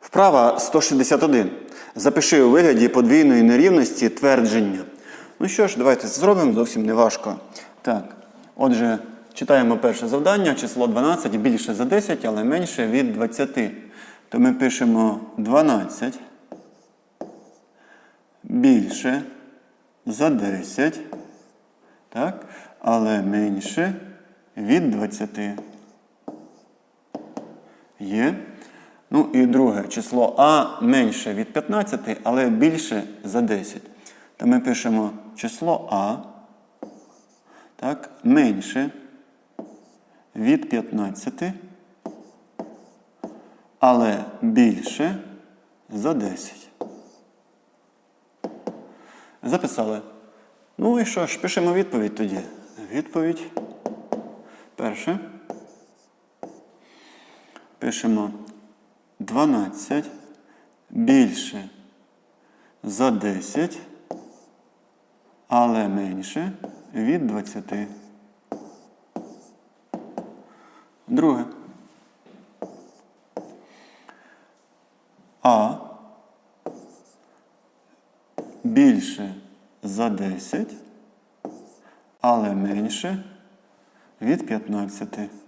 Вправа 161. Запиши у вигляді подвійної нерівності твердження. Ну що ж, давайте зробимо, зовсім не важко. Так, отже, читаємо перше завдання. Число 12 більше за 10, але менше від 20. То ми пишемо 12 більше за 10, так, але менше від 20. Є. Ну і друге число А менше від 15, але більше за 10. То ми пишемо число А так, менше від 15, але більше за 10. Записали. Ну і що ж, пишемо відповідь тоді. Відповідь. Перше. Пишемо 12 більше за 10, але менше від 20. Друге. А більше за 10, але менше від 15.